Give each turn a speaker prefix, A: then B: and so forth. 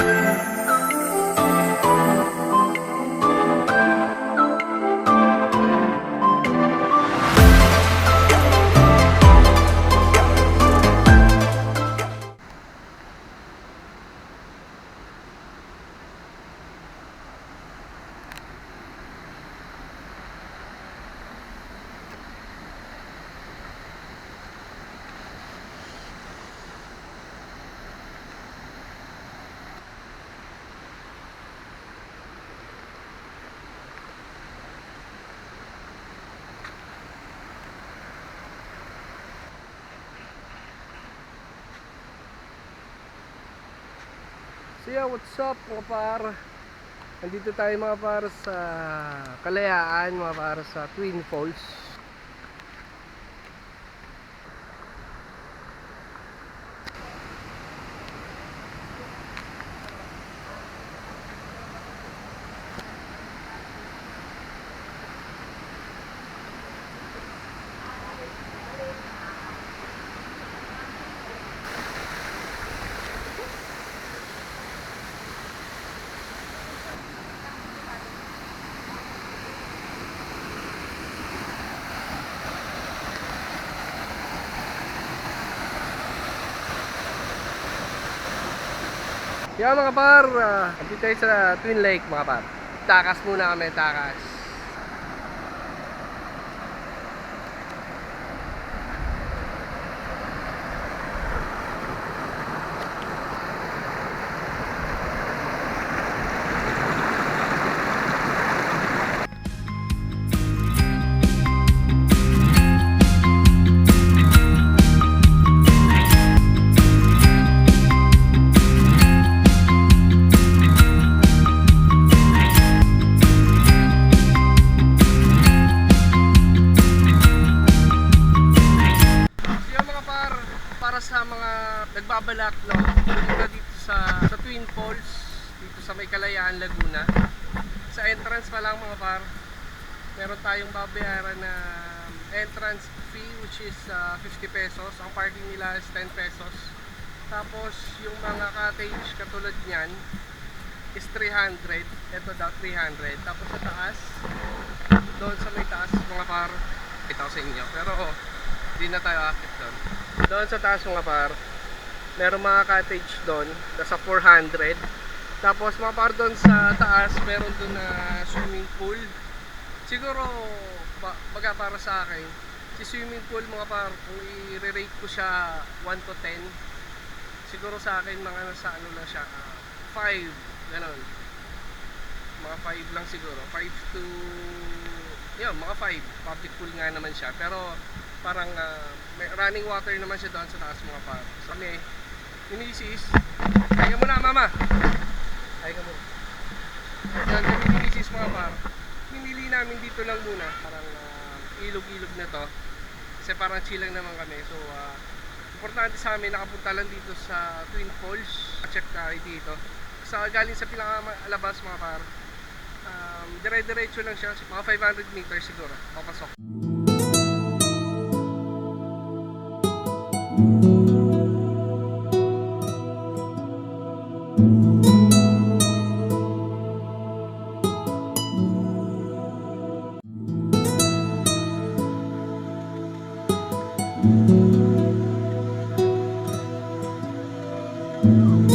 A: Thank you. So yeah, what's up mga par? Nandito tayo mga par sa Kalayaan, mga par sa Twin Falls. Yeah mga par, uh, nandito tayo sa Twin Lake mga par. Takas muna kami, takas. Mga nagbabalak no, pumunta dito sa, sa Twin Falls, dito sa May Kalayaan, Laguna. Sa entrance pa lang mga par, meron tayong babayaran na entrance fee which is ah, 50 pesos. Ang parking nila is 10 pesos. Tapos yung mga cottage katulad niyan is 300. Ito daw 300. Tapos sa taas, doon sa may taas mga par, ito ko sa inyo. Pero hindi na tayo akit doon. Doon sa taas mga par, meron mga cottage doon, nasa 400. Tapos mga par doon sa taas, meron doon na swimming pool. Siguro, ba, baga para sa akin, si swimming pool mga par, kung i-rate ko siya 1 to 10, siguro sa akin mga nasa ano lang siya, 5, ganon. Mga 5 lang siguro, 5 to, yun, mga 5. Public pool nga naman siya, pero parang ah, may running water naman siya doon sa taas mga par. So kami, minisis, kaya mo na mama. Kaya ka muna. Yan kami minisis mga par. Pinili namin dito lang muna, parang ah, ilog-ilog na to. Kasi parang chill lang naman kami. So ah, importante sa amin nakapunta lang dito sa Twin Falls. Check tayo dito. Sa galing sa pinakalabas mga par. Um, dire-diretso lang siya, mga 500 meters siguro, papasok. Thank you.